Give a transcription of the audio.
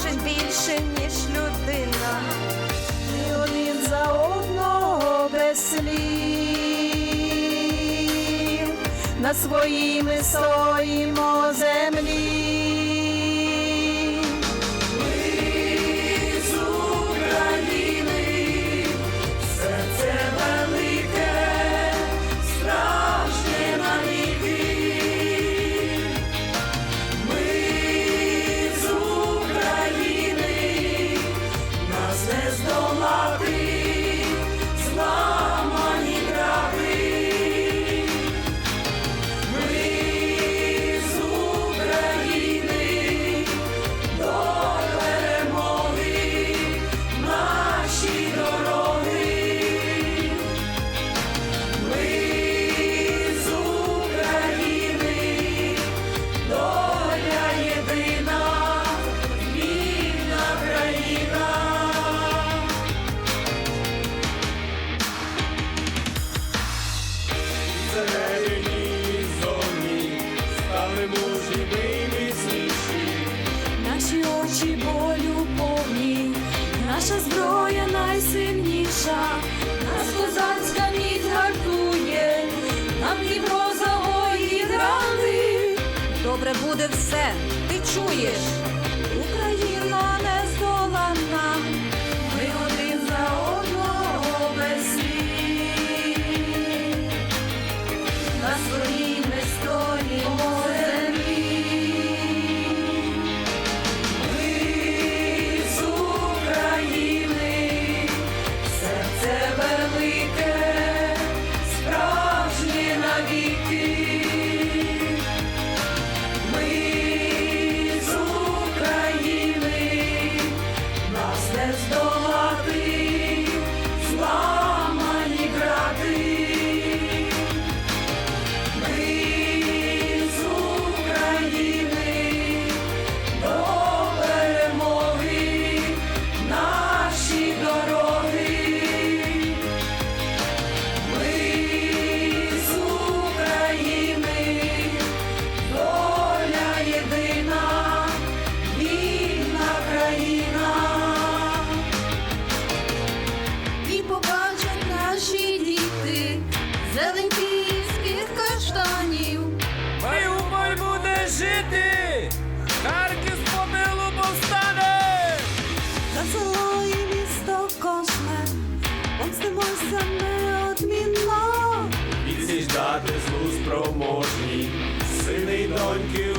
значить більше, ніж людина, і один за одного без слів на своїй ми стоїмо землі. наші очі болю повні, наша зброя найсильніша, нас козацька міць гартує, нам Дніпро загоїть рани. Добре буде все, ти чуєш. one gives.